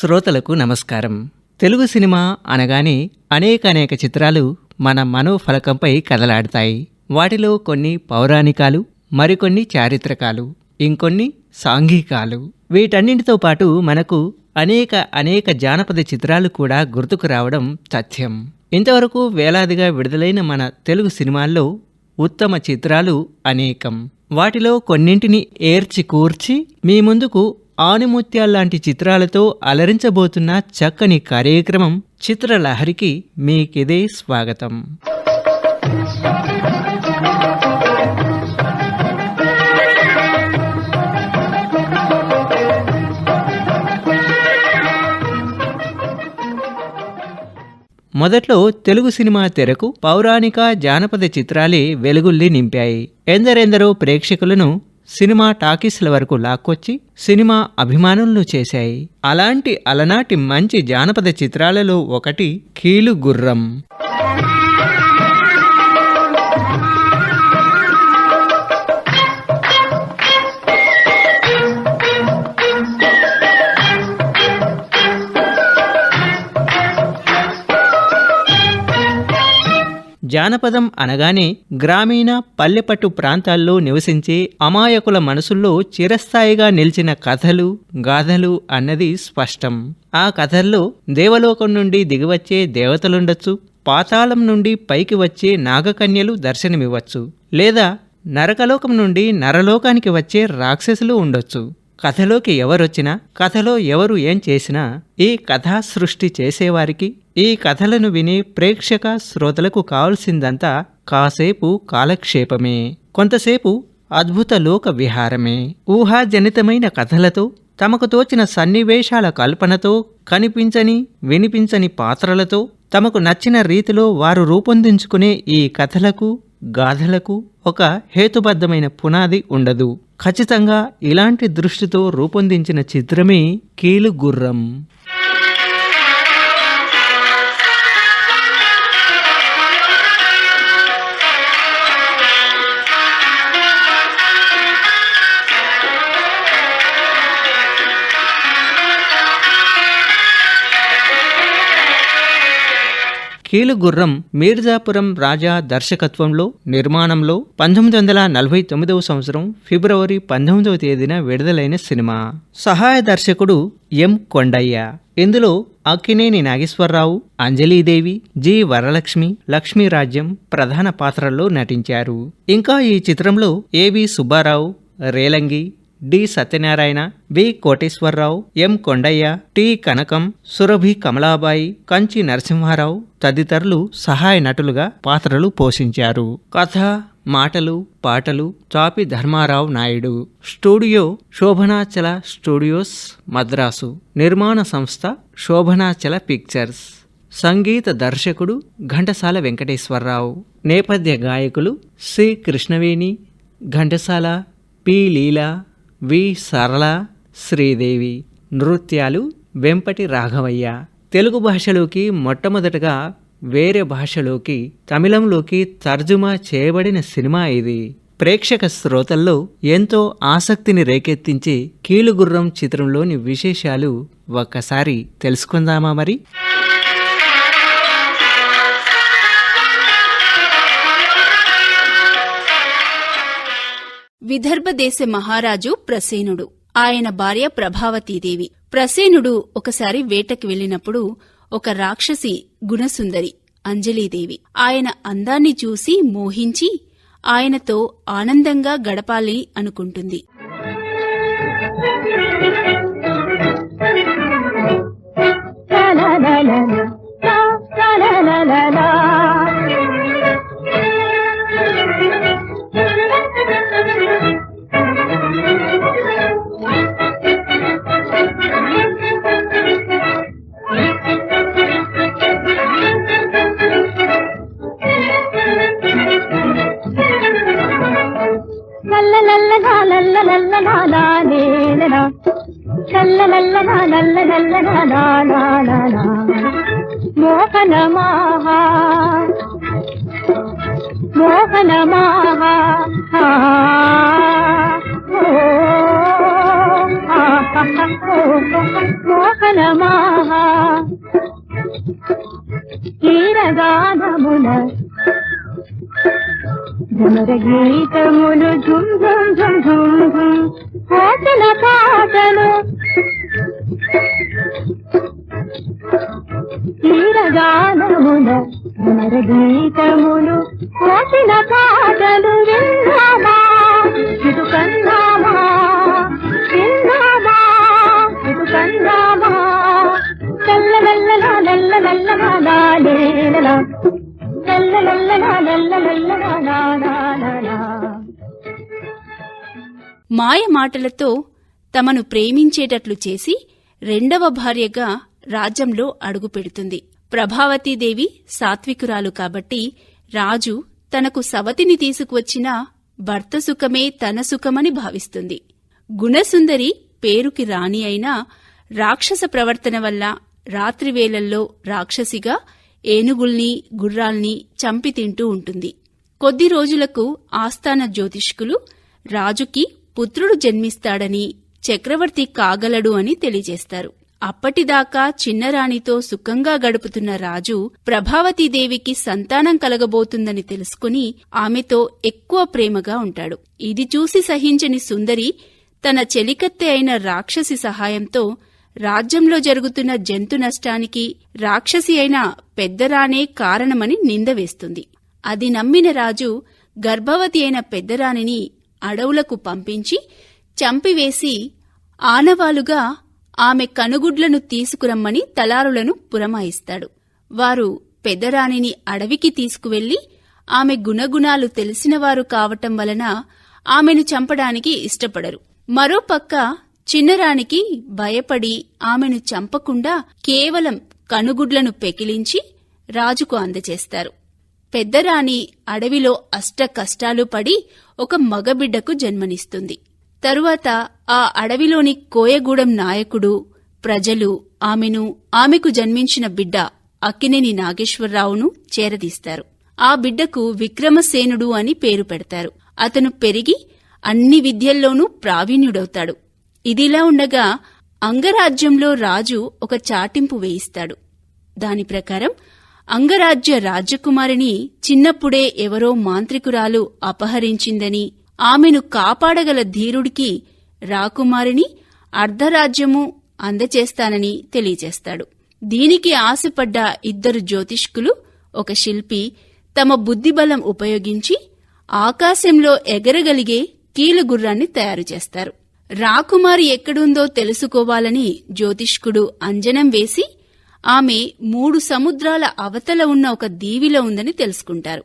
శ్రోతలకు నమస్కారం. తెలుగు సినిమా అనగానే అనేక అనేక చిత్రాలు మన మనోఫలకంపై కదలాడతాయి. వాటిలో కొన్ని పౌరాణికాలు మరికొన్ని చారిత్రకాలు ఇంకొన్ని సాంఘికాలు. వీటన్నింటితో పాటు మనకు అనేక అనేక జానపద చిత్రాలు కూడా గుర్తుకు రావడం తథ్యం. ఇంతవరకు వేలాదిగా విడుదలైన మన తెలుగు సినిమాల్లో ఉత్తమ చిత్రాలు అనేకం. వాటిలో కొన్నింటిని ఏర్చి కూర్చి మీ ముందుకు ఆనిముత్యాల్లాంటి చిత్రాలతో అలరించబోతున్న చక్కని కార్యక్రమం చిత్రలహరికి మీకిదే స్వాగతం. మొదట్లో తెలుగు సినిమా తెరకు పౌరాణిక జానపద చిత్రాలే వెలుగుల్ని నింపాయి. ఎందరెందరో ప్రేక్షకులను సినిమా టాకీస్ల వరకు లాక్కొచ్చి సినిమా అభిమానులను చేశాయి. అలాంటి అలనాటి మంచి జానపద చిత్రాలలో ఒకటి కీలు గుర్రం జానపదం అనగానే గ్రామీణ పల్లెపట్టు ప్రాంతాల్లో నివసించే అమాయకుల మనసుల్లో చిరస్థాయిగా నిలిచిన కథలు గాథలు అన్నది స్పష్టం. ఆ కథల్లో దేవలోకం నుండి దిగివచ్చే దేవతలుండొచ్చు పాతాళం నుండి పైకి వచ్చే నాగకన్యలు దర్శనమివ్వచ్చు లేదా నరకలోకం నుండి నరలోకానికి వచ్చే రాక్షసులు ఉండొచ్చు. కథలోకి ఎవరొచ్చినా కథలో ఎవరు ఏం చేసినా ఈ కథా సృష్టి చేసేవారికి ఈ కథలను వినే ప్రేక్షక శ్రోతలకు కావలసిందంతా కాసేపు కాలక్షేపమే. కొంతసేపు అద్భుత లోక విహారమే. ఊహాజనితమైన కథలతో తమకు తోచిన సన్నివేశాల కల్పనతో కనిపించని వినిపించని పాత్రలతో తమకు నచ్చిన రీతిలో వారు రూపొందించుకునే ఈ కథలకు గాథలకు ఒక హేతుబద్ధమైన పునాది ఉండదు. ఖచ్చితంగా ఇలాంటి దృష్టితో రూపొందించిన చిత్రమే కీలు కీలుగుర్రం మీర్జాపురం రాజా దర్శకత్వంలో నిర్మాణంలో పంతొమ్మిది వందల నలభై తొమ్మిదవ సంవత్సరం ఫిబ్రవరి పంతొమ్మిదవ తేదీన విడుదలైన సినిమా. సహాయ దర్శకుడు ఎం కొండయ్య. ఇందులో అక్కినేని నాగేశ్వరరావు అంజలీదేవి జి వరలక్ష్మి లక్ష్మీరాజ్యం ప్రధాన పాత్రల్లో నటించారు. ఇంకా ఈ చిత్రంలో A V Subba Rao Relangi D Satyanarayana V Koteswara Rao M Kondayya T Kanakam Surabhi Kamalabai Kanchi Narasimha Rao తదితరులు సహాయ నటులుగా పాత్రలు పోషించారు. కథ మాటలు పాటలు చాపి Dharmarao Naidu. Studio Sobhanachala studios Madras. నిర్మాణ సంస్థ శోభనాచల పిక్చర్స్. సంగీత దర్శకుడు ఘంటసాల వెంకటేశ్వరరావు. నేపథ్య గాయకులు C Krishnaveni Ghantasala P Leela V. Sarala Sridevi నృత్యాలు వెంపటి రాఘవయ్య. తెలుగు భాషలోకి మొట్టమొదటగా వేరే భాషలోకి తమిళంలోకి తర్జుమా చేయబడిన సినిమా ఇది. ప్రేక్షక శ్రోతల్లో ఎంతో ఆసక్తిని రేకెత్తించే కీలుగుర్రం చిత్రంలోని విశేషాలు ఒక్కసారి తెలుసుకుందామా మరి? విదర్భ దేశ మహారాజు ప్రసేనుడు ఆయన భార్య ప్రభావతీదేవి ప్రసేనుడు ఒకసారి వేటకి వెళ్ళినప్పుడు ఒక రాక్షసి గుణసుందరి అంజలీదేవి ఆయన అందాన్ని చూసి మోహించి ఆయనతో ఆనందంగా గడపాలి అనుకుంటుంది చల్లలల్లలాలేలలా చల్లలల్లలా నల్లనల్లలాలాలాలా మోహనమాహా మోహన మహా ఓ, ఆహా, తీరగానమున భ్రమర గీతములు ఝుమ్ ఝుమ్ ఝుమ్ ఝుమ్ ఝుమ్ పాటలు తీరగానముల భ్రమర గీతములు పాటల పాటలు విన్నామా ఇటు కన్నామా విన్నామా ఇటు కన్నామా నల్ల నల్ల నల్ల నల్ల నాలేలలా నల్ల నల్ల మాయ మాటలతో తమను ప్రేమించేటట్లు చేసి రెండవ భార్యగా రాజ్యంలో అడుగుపెడుతుంది ప్రభావతీదేవి సాత్వికురాలు కాబట్టి రాజు తనకు సవతిని తీసుకువచ్చిన భర్త సుఖమే తన సుఖమని భావిస్తుంది. గుణసుందరి పేరుకి రాణి అయినా రాక్షస ప్రవర్తన వల్ల రాత్రివేళల్లో రాక్షసిగా ఏనుగుల్ని గుర్రాల్ని చంపి తింటూ ఉంటుంది. కొద్ది రోజులకు ఆస్థాన జ్యోతిష్కులు రాజుకి పుత్రుడు జన్మిస్తాడని చక్రవర్తి కాగలడు అని తెలియజేస్తారు. అప్పటిదాకా చిన్నరాణితో సుఖంగా గడుపుతున్న రాజు ప్రభావతీదేవికి సంతానం కలగబోతుందని తెలుసుకుని ఆమెతో ఎక్కువ ప్రేమగా ఉంటాడు. ఇది చూసి సహించని సుందరి తన చెలికత్తె అయిన రాక్షసి సహాయంతో రాజ్యంలో జరుగుతున్న జంతు నష్టానికి రాక్షసి అయిన పెద్దరానే కారణమని నిందవేస్తుంది అది నమ్మిన రాజు గర్భవతి అయిన పెద్దరాణిని అడవులకు పంపించి చంపివేసి ఆనవాలుగా ఆమె కనుగుడ్లను తీసుకురమ్మని తలారులను పురమాయిస్తాడు. వారు పెద్దరాణిని అడవికి తీసుకువెళ్ళి ఆమె గుణగుణాలు తెలిసినవారు కావటం వలన ఆమెను చంపడానికి ఇష్టపడరు. మరోపక్క చిన్నరాణికి భయపడి ఆమెను చంపకుండా కేవలం కనుగుడ్లను పెకిలించి రాజుకు అందజేస్తారు. పెద్దరాణి అడవిలో అష్ట కష్టాలు పడి ఒక మగబిడ్డకు జన్మనిస్తుంది. తరువాత ఆ అడవిలోని కోయగూడెం నాయకుడు ప్రజలు ఆమెను ఆమెకు జన్మించిన బిడ్డ అక్కినేని నాగేశ్వరరావును చేరదీస్తారు. ఆ బిడ్డకు విక్రమసేనుడు అని పేరు పెడతారు. అతను పెరిగి అన్ని విద్యల్లోనూ ప్రావీణ్యుడవుతాడు. ఇదిలా ఉండగా అంగరాజ్యంలో రాజు ఒక చాటింపు వేయిస్తాడు. దాని ప్రకారం అంగరాజ్య రాజకుమారిని చిన్నప్పుడే ఎవరో మాంత్రికురాలు అపహరించిందని ఆమెను కాపాడగల ధీరుడికి రాకుమారిని అర్ధరాజ్యము అందచేస్తానని తెలియజేస్తాడు. దీనికి ఆశపడ్డ ఇద్దరు జ్యోతిష్కులు ఒక శిల్పి తమ బుద్ధిబలం ఉపయోగించి ఆకాశంలో ఎగరగలిగే కీలుగుర్రాన్ని తయారు చేస్తారు రాకుమారి ఎక్కడుందో తెలుసుకోవాలని జ్యోతిష్కుడు అంజనం వేసి ఆమె మూడు సముద్రాల అవతల ఉన్న ఒక దీవిలో ఉందని తెలుసుకుంటారు.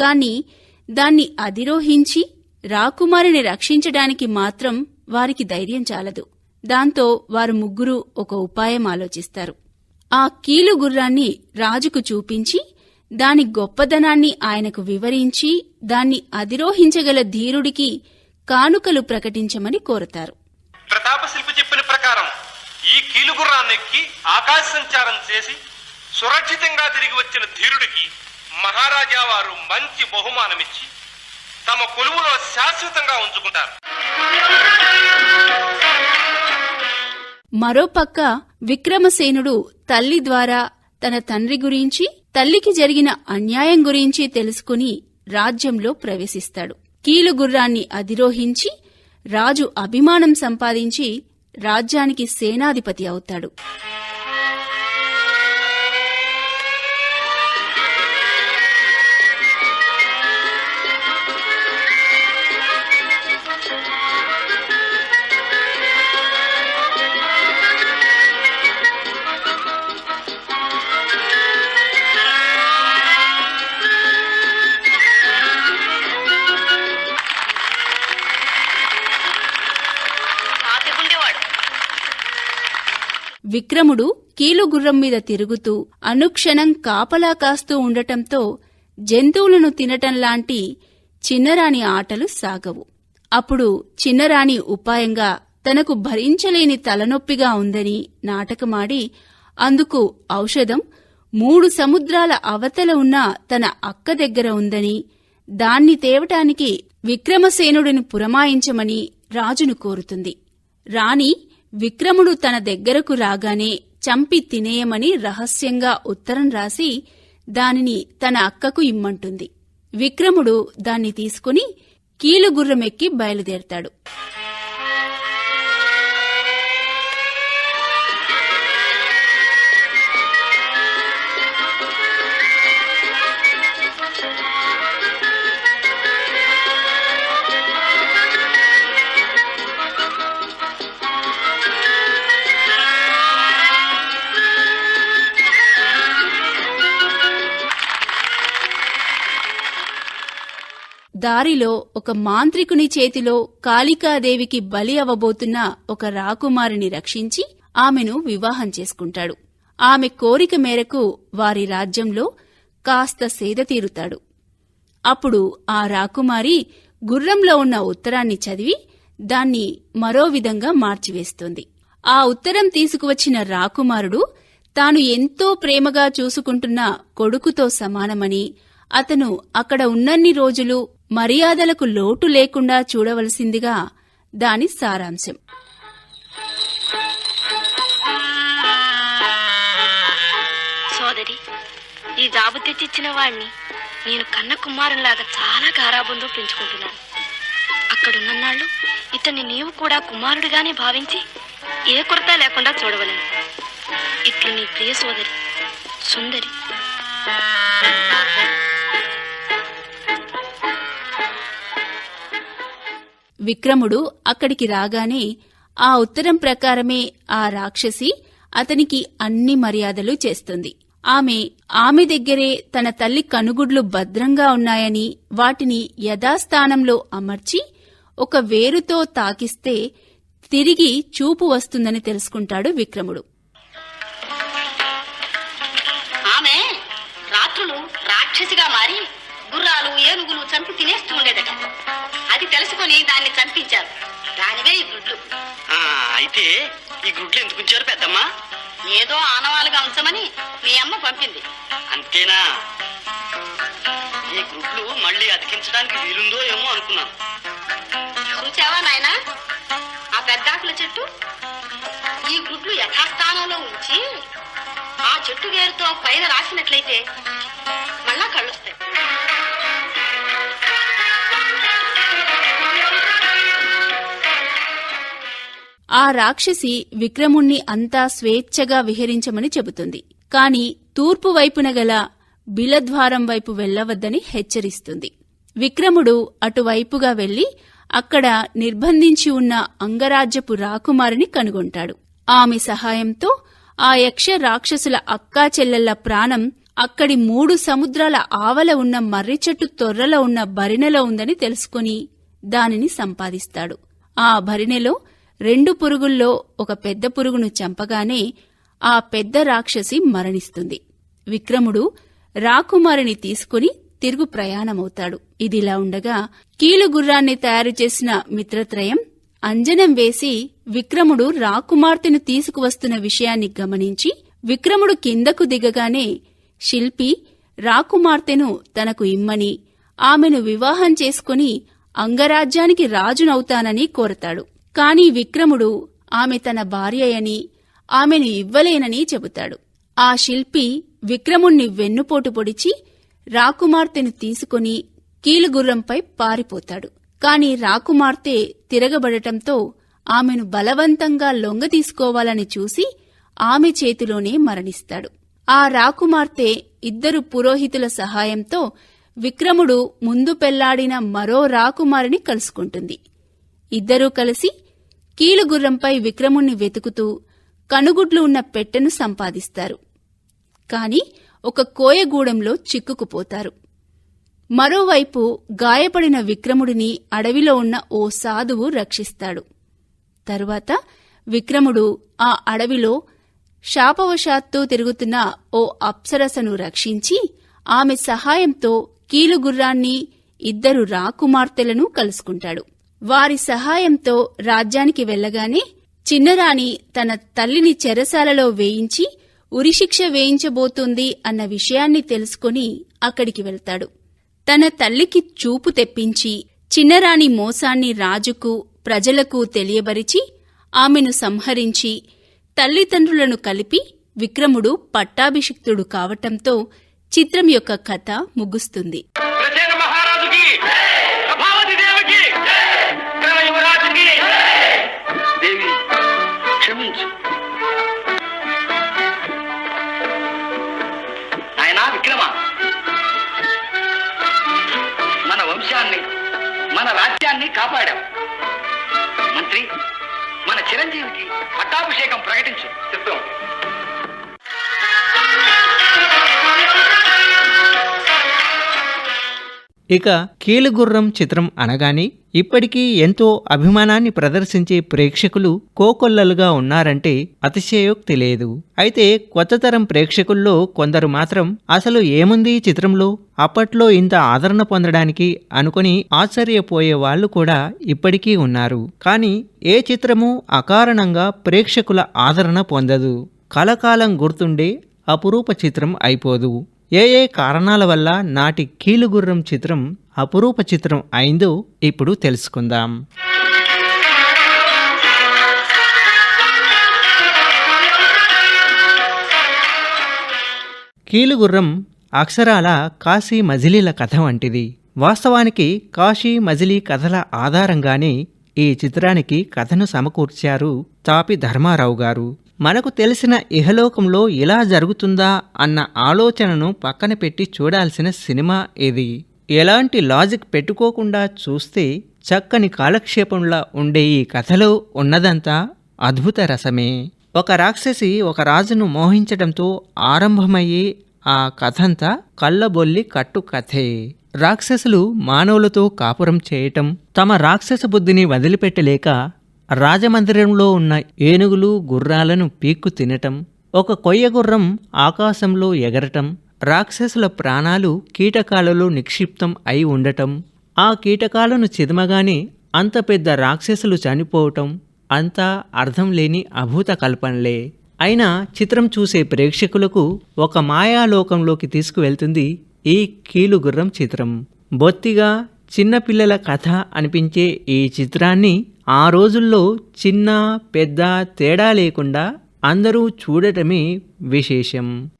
కాని దాన్ని అధిరోహించి రాకుమారిని రక్షించడానికి మాత్రం వారికి ధైర్యం చాలదు. దాంతో వారు ముగ్గురు ఒక ఉపాయం ఆలోచిస్తారు. ఆ కీలు గుర్రాన్ని రాజుకు చూపించి దాని గొప్పదనాన్ని ఆయనకు వివరించి దాన్ని అధిరోహించగల ధీరుడికి కానుకలు ప్రకటించమని కోరతారు. ప్రతాప శిల్పి చెప్పిన ప్రకారం ఈ కీలుగుర్రాన్ని ఎక్కి ఆకాశ సంచారం చేసి సురక్షితంగా తిరిగి వచ్చిన ధీరుడికి మహారాజా వారు మంచి బహుమానమిచ్చి తమ కొలువులో శాశ్వతంగా ఉంచుకుంటారు. మరోపక్క విక్రమసేనుడు తల్లి ద్వారా తన తండ్రి గురించి తల్లికి జరిగిన అన్యాయం గురించి తెలుసుకుని రాజ్యంలో ప్రవేశిస్తాడు. కీలుగుర్రాన్ని అధిరోహించి రాజు అభిమానం సంపాదించి రాజ్యానికి సేనాధిపతి అవుతాడు. విక్రముడు కీలుగుర్రం మీద తిరుగుతూ అనుక్షణం కాపలా కాస్తూ ఉండటంతో జంతువులను తినటం లాంటి చిన్నరాణి ఆటలు సాగవు. అప్పుడు చిన్నరాణి ఉపాయంగా తనకు భరించలేని తలనొప్పిగా ఉందని నాటకమాడి అందుకు ఔషధం మూడు సముద్రాల అవతల ఉన్న తన అక్క దగ్గర ఉందని దాన్ని తేవటానికి విక్రమసేనుడిని పురమాయించమని రాజును కోరుతుంది. రాణి విక్రముడు తన దగ్గరకు రాగానే చంపి తినేయమని రహస్యంగా ఉత్తరం రాసి దానిని తన అక్కకు ఇమ్మంటుంది. విక్రముడు దాన్ని తీసుకుని కీలుగుర్రమెక్కి బయలుదేరతాడు. దారిలో ఒక మాంత్రికుని చేతిలో కాళికాదేవికి బలి అవ్వబోతున్న ఒక రాకుమారిని రక్షించి ఆమెను వివాహం చేసుకుంటాడు. ఆమె కోరిక మేరకు వారి రాజ్యంలో కాస్త సేద తీరుతాడు. అప్పుడు ఆ రాకుమారి గుర్రంలో ఉన్న ఉత్తరాన్ని చదివి దాన్ని మరో విధంగా మార్చివేస్తుంది. ఆ ఉత్తరం తీసుకువచ్చిన రాకుమారుడు తాను ఎంతో ప్రేమగా చూసుకుంటున్న కొడుకుతో సమానమని అతను అక్కడ ఉన్నన్ని రోజులు మర్యాదలకు లోటు లేకుండా చూడవలసిందిగా దాని సారాంశం. సోదరి ఈ జాబు తెచ్చిచ్చిన వాణ్ణి నేను కన్న కుమారునిలాగా చాలా గారాబందో పెంచుకుంటున్నాను. అక్కడున్నన్నాళ్ళు ఇతన్ని నీవు కూడా కుమారుడిగానే భావించి ఏ కొరత లేకుండా చూడవలను. ఇట్లు నీ ప్రియ సోదరి సుందరి. విక్రముడు అక్కడికి రాగానే ఆ ఉత్తరం ప్రకారమే ఆ రాక్షసి అతనికి అన్ని మర్యాదలు చేస్తుంది. ఆమె ఆమె దగ్గరే తన తల్లి కనుగుడ్లు భద్రంగా ఉన్నాయని వాటిని యథాస్థానంలో అమర్చి ఒక వేరుతో తాకిస్తే తిరిగి చూపు వస్తుందని తెలుసుకుంటాడు విక్రముడు. ఆమె రాత్రులు రాక్షసిగా మారి గుర్రాలు ఏనుగులు చంపి తినేస్తూ ఉండేదట. అది తెలుసుకొని దాన్ని చంపించారు. దానివే ఈ గుడ్లు. ఆ, అయితే ఈ గుడ్లు ఎందుకు ఉంచారు పెద్దమ్మా? ఏదో ఆనవాలుగా ఉంచమని మీ అమ్మ పంపింది. అంతేనా? ఈ గుడ్లు మళ్ళీ అతికించడానికి వీలుందో ఏమో అనుకున్నాను. చూచావా నాయనా? ఆ పెద్దాకుల చెట్టు ఈ గుడ్లు యథాస్థానంలో ఉంచి ఆ చెట్టు వేరుతో పైన రాసినట్లయితే మళ్ళా కళ్ళొస్తాయి ఆ రాక్షసి విక్రముణ్ణి అంతా స్వేచ్ఛగా విహరించమని చెబుతుంది. కాని తూర్పు వైపున గల బిలద్వారం వైపు వెళ్ళవద్దని హెచ్చరిస్తుంది. విక్రముడు అటువైపుగా వెళ్ళి అక్కడ నిర్బంధించి ఉన్న అంగరాజ్యపు రాకుమారిని కనుగొంటాడు. ఆమె సహాయంతో ఆ యక్ష రాక్షసుల అక్కా చెల్లెళ్ళ ప్రాణం అక్కడి మూడు సముద్రాల ఆవల ఉన్న మర్రి చెట్టు తొర్రలో ఉన్న భరిణెలో ఉందని తెలుసుకుని దానిని సంపాదిస్తాడు. ఆ భరిణెలో రెండు పురుగుల్లో ఒక పెద్ద పురుగును చంపగానే ఆ పెద్ద రాక్షసి మరణిస్తుంది. విక్రముడు రాకుమారిని తీసుకుని తిరుగు ప్రయాణమవుతాడు. ఇదిలా ఉండగా కీలుగుర్రాన్ని తయారు చేసిన మిత్రత్రయం అంజనం వేసి విక్రముడు రాకుమార్తెను తీసుకువస్తున్న విషయాన్ని గమనించి విక్రముడు కిందకు దిగగానే శిల్పి రాకుమార్తెను తనకు ఇమ్మని ఆమెను వివాహం చేసుకుని అంగరాజ్యానికి రాజునవుతానని కోరతాడు. కాని విక్రముడు ఆమె తన భార్యయని ఆమెను ఇవ్వలేనని చెబుతాడు. ఆ శిల్పి విక్రముణ్ణి వెన్నుపోటు పొడిచి రాకుమార్తెను తీసుకుని కీలుగుర్రంపై పారిపోతాడు. కాని రాకుమార్తె తిరగబడటంతో ఆమెను బలవంతంగా లొంగ తీసుకోవాలని చూసి ఆమె చేతిలోనే మరణిస్తాడు. ఆ రాకుమార్తె ఇద్దరు పురోహితుల సహాయంతో విక్రముడు ముందు పెళ్ళాడిన మరో రాకుమారిని కలుసుకుంటుంది. ఇద్దరూ కలిసి కీలుగుర్రంపై విక్రముణ్ణి వెతుకుతూ కనుగుడ్లు ఉన్న పెట్టెను సంపాదిస్తారు. కాని ఒక కోయగూడెంలో చిక్కుకుపోతారు. మరోవైపు గాయపడిన విక్రముడిని అడవిలో ఉన్న ఓ సాధువు రక్షిస్తాడు. తరువాత విక్రముడు ఆ అడవిలో శాపవశాత్తు తిరుగుతున్న ఓ అప్సరసను రక్షించి ఆమె సహాయంతో కీలుగుర్రాన్ని ఇద్దరు రాకుమార్తెలను కలుసుకుంటాడు. వారి సహాయంతో రాజ్యానికి వెళ్ళగానే చిన్నరాణి తన తల్లిని చెరసాలలో వేయించి ఉరిశిక్ష వేయించబోతుంది అన్న విషయాన్ని తెలుసుకుని అక్కడికి వెళ్తాడు. తన తల్లికి చూపు తెప్పించి చిన్నరాణి మోసాన్ని రాజుకు ప్రజలకు తెలియబరిచి ఆమెను సంహరించి తల్లిదండ్రులను కలిపి విక్రముడు పట్టాభిషిక్తుడు కావటంతో చిత్రం యొక్క కథ ముగుస్తుంది. పట్టాభిషేకం ప్రకటించు. చిత్తం ఇక కీలుగుర్రం చిత్రం అనగానే ఇప్పటికీ ఎంతో అభిమానాన్ని ప్రదర్శించే ప్రేక్షకులు కోకొల్లలుగా ఉన్నారంటే అతిశయోక్తి లేదు అయితే కొత్త తరం ప్రేక్షకుల్లో కొందరు మాత్రం అసలు ఏముంది ఈ చిత్రంలో? అప్పట్లో ఇంత ఆదరణ పొందడానికి అనుకుని ఆశ్చర్యపోయే వాళ్ళు కూడా ఇప్పటికీ ఉన్నారు. కానీ ఏ చిత్రము అకారణంగా ప్రేక్షకుల ఆదరణ పొందదు. కలకాలం గుర్తుండే అపురూప చిత్రం అయిపోదు. ఏ ఏ కారణాల వల్ల నాటి కీలుగుర్రం చిత్రం అపురూప చిత్రం అయిందో ఇప్పుడు తెలుసుకుందాం. కీలుగుర్రం అక్షరాల కాశీ మజిలీల కథ వంటిది. వాస్తవానికి కాశీ మజిలీ కథల ఆధారంగానే ఈ చిత్రానికి కథను సమకూర్చారు తాపి ధర్మారావు గారు. మనకు తెలిసిన ఇహలోకంలో ఇలా జరుగుతుందా అన్న ఆలోచనను పక్కన పెట్టి చూడాల్సిన సినిమా ఇది. ఎలాంటి లాజిక్ పెట్టుకోకుండా చూస్తే చక్కని కాలక్షేపంలా ఉండే ఈ కథలో ఉన్నదంతా అద్భుత రసమే. ఒక రాక్షసి ఒక రాజును మోహించడంతో ఆరంభమయ్యే ఆ కథంతా కళ్ళబొల్లి కట్టు కథే. రాక్షసులు మానవులతో కాపురం చేయటం తమ రాక్షస బుద్ధిని వదిలిపెట్టలేక రాజమందిరంలో ఉన్న ఏనుగులు గుర్రాలను పీక్కు తినటం ఒక కొయ్య గుర్రం ఆకాశంలో ఎగరటం రాక్షసుల ప్రాణాలు కీటకాలలో నిక్షిప్తం అయి ఉండటం ఆ కీటకాలను చిదమగానే అంత పెద్ద రాక్షసులు చనిపోవటం అంతా అర్థం లేని అభూత కల్పనలే. అయినా చిత్రం చూసే ప్రేక్షకులకు ఒక మాయాలోకంలోకి తీసుకువెళ్తుంది ఈ కీలుగుర్రం చిత్రం. బొత్తిగా చిన్నపిల్లల కథ అనిపించే ఈ చిత్రాన్ని ఆ రోజుల్లో చిన్న పెద్ద తేడా లేకుండా అందరూ చూడటమే విశేషం.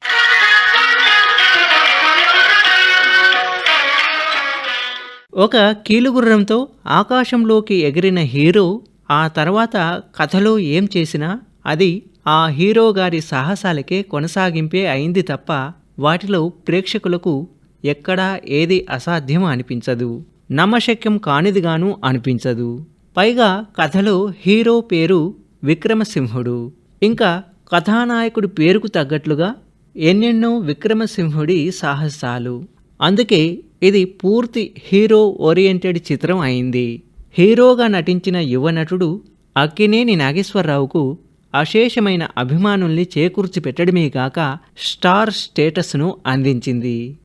ఒక కీలుగుర్రంతో ఆకాశంలోకి ఎగిరిన హీరో ఆ తర్వాత కథలో ఏం చేసినా అది ఆ హీరో గారి సాహసాలకే కొనసాగింపే అయింది తప్ప వాటిలో ప్రేక్షకులకు ఎక్కడా ఏది అసాధ్యం అనిపించదు. నమ్మశక్యం కానిదిగాను అనిపించదు. పైగా కథలో హీరో పేరు విక్రమసింహుడు. ఇంకా కథానాయకుడి పేరుకు తగ్గట్లుగా ఎన్నెన్నో విక్రమసింహుడి సాహసాలు. అందుకే ఇది పూర్తి హీరో ఓరియంటెడ్ చిత్రం అయింది. హీరోగా నటించిన యువ నటుడు అక్కినేని నాగేశ్వరరావుకు అశేషమైన అభిమానుల్ని చేకూర్చి పెట్టడమే కాక స్టార్ స్టేటస్ను అందించింది.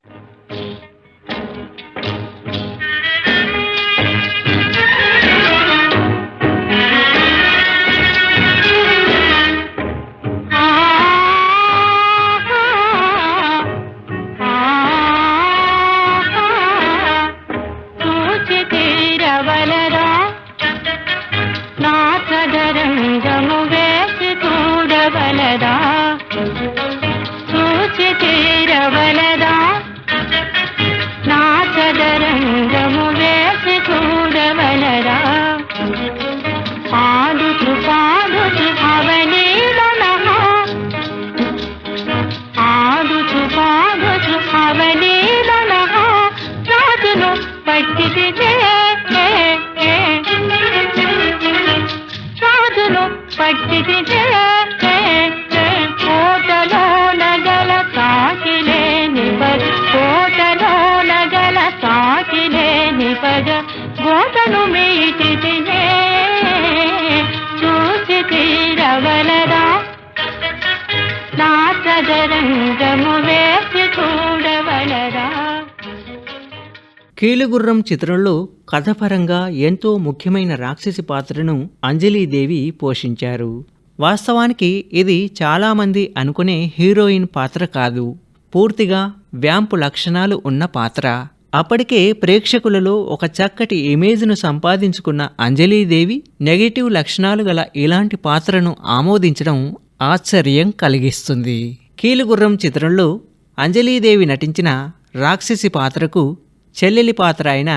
కీలుగుర్రం చిత్రంలో కథపరంగా ఎంతో ముఖ్యమైన రాక్షసి పాత్రను అంజలీదేవి పోషించారు. వాస్తవానికి ఇది చాలామంది అనుకునే హీరోయిన్ పాత్ర కాదు. పూర్తిగా వ్యాంపు లక్షణాలు ఉన్న పాత్ర. అప్పటికే ప్రేక్షకులలో ఒక చక్కటి ఇమేజ్ను సంపాదించుకున్న అంజలీదేవి నెగటివ్ లక్షణాలు గల ఇలాంటి పాత్రను ఆమోదించడం ఆశ్చర్యం కలిగిస్తుంది. కీలుగుర్రం చిత్రంలో అంజలీదేవి నటించిన రాక్షసి పాత్రకు చెల్లెలి పాత్ర అయిన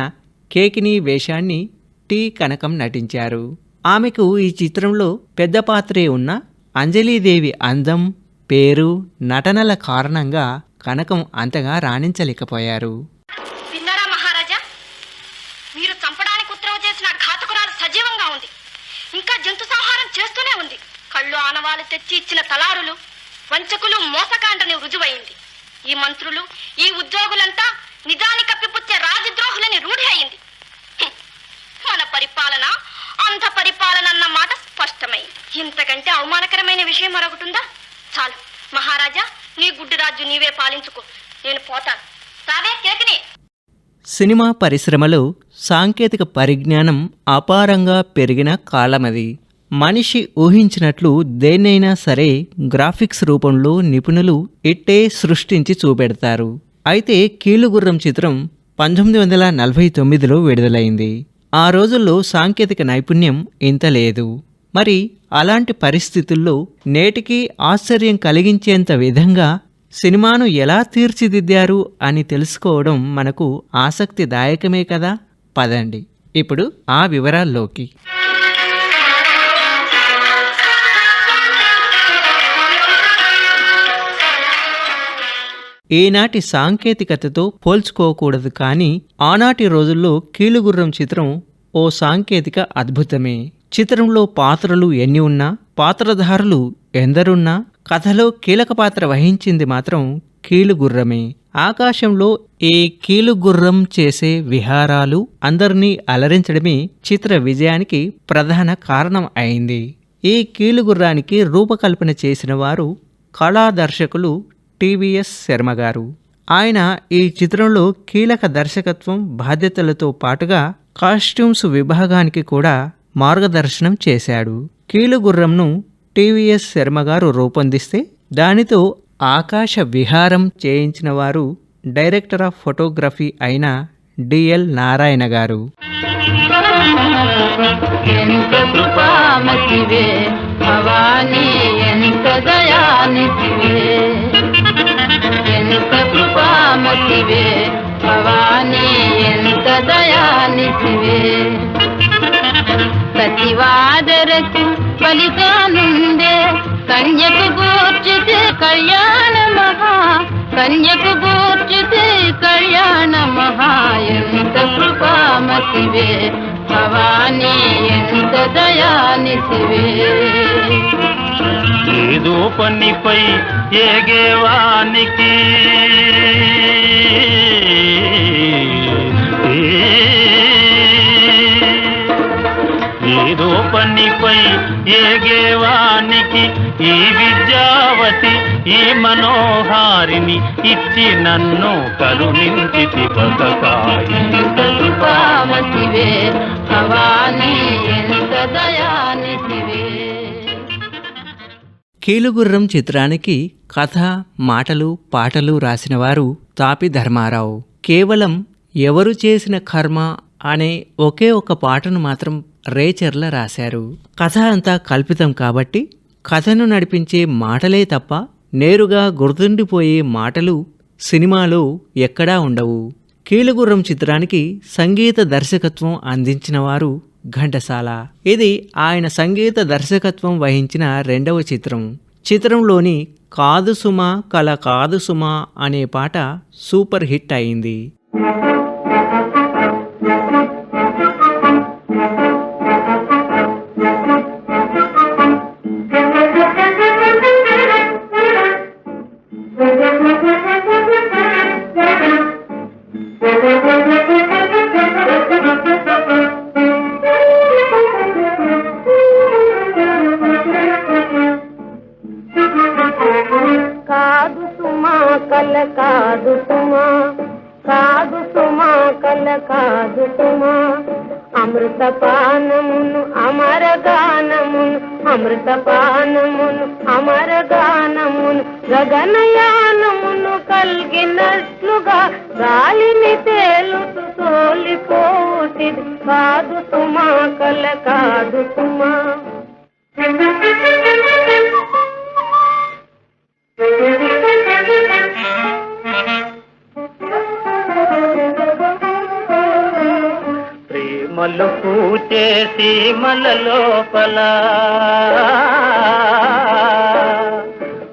కేకిని వేషాన్ని టి కనకం నటించారు. ఆమెకు ఈ చిత్రంలో పెద్ద పాత్రే ఉన్న అంజలీదేవి అందం పేరు నటనల కారణంగా కనకం అంతగా రాణించలేకపోయారు. మీరు చంపడానికి చేసిన సజీవంగా ఉంది. ఇంకా జంతు సంహారం చేస్తూనే ఉంది. కళ్ళు ఆనవాలు తెచ్చి ఇచ్చిన తలారులు వంచకులు మోసకాండని రుజువైంది. ఈ మంత్రులు ఈ ఉద్యోగులంతా నిజాన్ని కప్పిపుచ్చే రాజద్రోహులని రూఢి అయింది మన పరిపాలన అంధ పరిపాలన అన్న మాట స్పష్టమైంది ఇంతకంటే అవమానకరమైన విషయం మరొకటుందా? చాలు. మహారాజా నీ గుడ్డు రాజు నీవే పాలించుకో. నేను పోతాను. రావే కేకిని. సినిమా పరిశ్రమలో సాంకేతిక పరిజ్ఞానం అపారంగా పెరిగిన కాలమది. మనిషి ఊహించినట్లు దేన్నైనా సరే గ్రాఫిక్స్ రూపంలో నిపుణులు ఇట్టే సృష్టించి చూపెడతారు. అయితే కీలుగుర్రం చిత్రం పంతొమ్మిది వందల నలభై తొమ్మిదిలో విడుదలైంది. ఆ రోజుల్లో సాంకేతిక నైపుణ్యం ఇంత లేదు. మరి అలాంటి పరిస్థితుల్లో నేటికి ఆశ్చర్యం కలిగించేంత విధంగా సినిమాను ఎలా తీర్చిదిద్దారు అని తెలుసుకోవడం మనకు ఆసక్తిదాయకమే కదా? పదండి. ఇప్పుడు ఆ వివరాల్లోకి. ఏనాటి సాంకేతికతతో పోల్చుకోకూడదు కానీ ఆనాటి రోజుల్లో కీలుగుర్రం చిత్రం ఓ సాంకేతిక అద్భుతమే. చిత్రంలో పాత్రలు ఎన్ని ఉన్నా పాత్రధారులు ఎందరున్నా కథలో కీలక పాత్ర వహించింది మాత్రం కీలుగుర్రమే. ఆకాశంలో ఏ కీలుగుర్రం చేసే విహారాలు అందరినీ అలరించడమే చిత్ర విజయానికి ప్రధాన కారణం అయింది. ఈ కీలుగుర్రానికి రూపకల్పన చేసిన వారు కళా దర్శకులు టివిఎస్ శర్మ గారు. ఆయన ఈ చిత్రంలో కీలక దర్శకత్వం బాధ్యతలతో పాటుగా కాస్ట్యూమ్స్ విభాగానికి కూడా మార్గదర్శనం చేశాడు. కీలుగుర్రంను టీవీఎస్ శర్మ గారు రూపొందిస్తే దానితో ఆకాశ విహారం చేయించిన వారు డైరెక్టర్ ఆఫ్ ఫోటోగ్రఫీ అయిన డిఎల్ నారాయణ గారు. ఎంత ఎంత దయానిధివే ప్రతివాదరకు ఫలితానుందే కన్యకు గూర్చితే కళ్యాణ మహా. కన్యకు గూర్చితే కళ్యాణ మహా. ఎంత కృపామతివే. భవానీ ఎంత దయానిధివే. ఏదో పనిపై ఏగేవానికి ఏదో పనిపై ఏగేవానికి ఈ విద్యావతి ఈ మనోహారిని ఇచ్చి నన్ను కరుణించి బతకాయి. భవానీ ఎంత కీలుగుర్రం చిత్రానికి కథ మాటలు పాటలు రాసిన వారు తాపి ధర్మారావు. కేవలం ఎవరు చేసిన కర్మ అనే ఒకే ఒక పాటను మాత్రం రేచర్ల రాశారు. కథ అంతా కల్పితం కాబట్టి కథను నడిపించే మాటలే తప్ప నేరుగా గుర్తుండిపోయే మాటలు సినిమాలో ఎక్కడా ఉండవు. కీలుగుర్రం చిత్రానికి సంగీత దర్శకత్వం అందించిన వారు ఘంటసాల. ఇది ఆయన సంగీత దర్శకత్వం వహించిన రెండవ చిత్రం. చిత్రంలోని కాదు సుమ కల కాదు సుమ అనే పాట సూపర్ హిట్ అయింది. the సీమల లోపల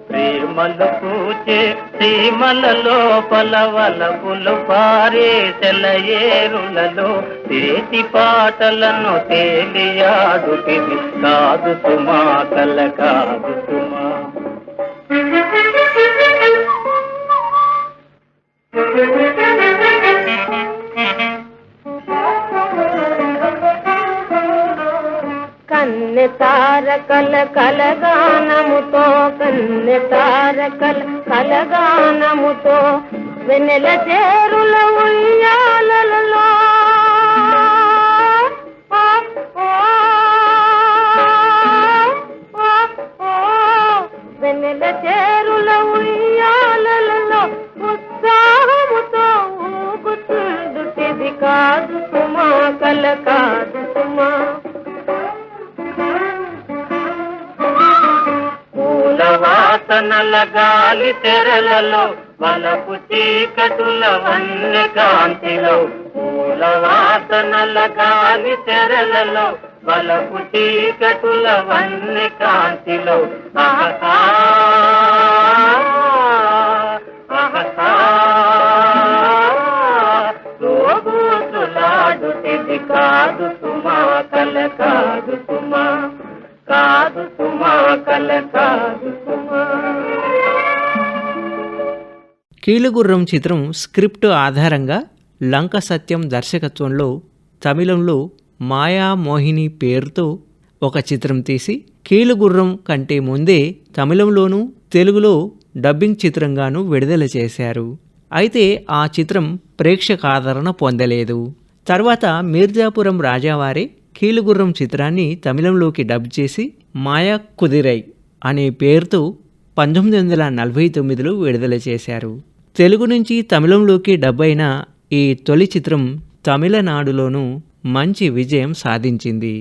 ప్రేమలు పూచే సీమల లోపల వలపులు పారే తెలయేరులలో తేటి పాటలను తేలియాడుటిది కాదు సుమా కల కాదు సుమా Thank you. కన్నె తారకల కలగానముతో కన్నె తారకల కలగానముతో వెన్నెల చేరుల ఉయ్యాలలో వెన్నెల చేరుల ఉయ్యాలలో ఉత్సాహముతో ఊగుతుండుటిది కాదు సుమా కల కాదు సుమా. వాసనల గాలి తెరలలో వలపు చీకటుల వన్య కాంతిలో. పూల వాసనల గాలి తెరలలో వలపు చీకటుల వన్య కాంతిలో. ఆహా! ఆహా! కాదు సుమా కల కాదు సుమా. కాదు సుమా కల కాదు పీలుగుర్రం కీలుగుర్రం చిత్రం స్క్రిప్ట్ ఆధారంగా లంక సత్యం దర్శకత్వంలో తమిళంలో మాయా మోహిని పేరుతో ఒక చిత్రం తీసి కీలుగుర్రం కంటే ముందే తమిళంలోనూ తెలుగులో డబ్బింగ్ చిత్రంగాను విడుదల చేశారు. అయితే ఆ చిత్రం ప్రేక్షక ఆదరణ పొందలేదు. తర్వాత మీర్జాపురం రాజావారే కీలుగుర్రం చిత్రాన్ని తమిళంలోకి డబ్ చేసి మాయా కుదిరై అనే పేరుతో పంతొమ్మిది వందల నలభై తొమ్మిదిలో విడుదల చేశారు. తెలుగు నుంచి తమిళంలోకి డబ్బైన ఈ తొలి చిత్రం తమిళనాడులోనూ మంచి విజయం సాధించింది.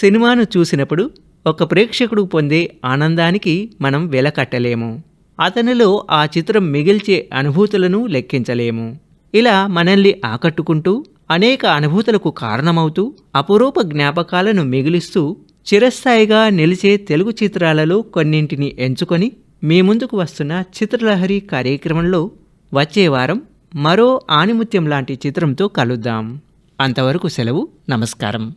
సినిమాను చూసినప్పుడు ఒక ప్రేక్షకుడు పొందే ఆనందానికి మనం వెలకట్టలేము. అతనిలో ఆ చిత్రం మిగిల్చే అనుభూతులను లెక్కించలేము. ఇలా మనల్ని ఆకట్టుకుంటూ అనేక అనుభూతులకు కారణమవుతూ అపురూప జ్ఞాపకాలను మిగిలిస్తూ చిరస్థాయిగా నిలిచే తెలుగు చిత్రాలలో కొన్నింటిని ఎంచుకొని మీ ముందుకు వస్తున్న చిత్రలహరి కార్యక్రమంలో వచ్చే వారం మరో ఆణిముత్యం లాంటి చిత్రంతో కలుద్దాం. అంతవరకు సెలవు నమస్కారం.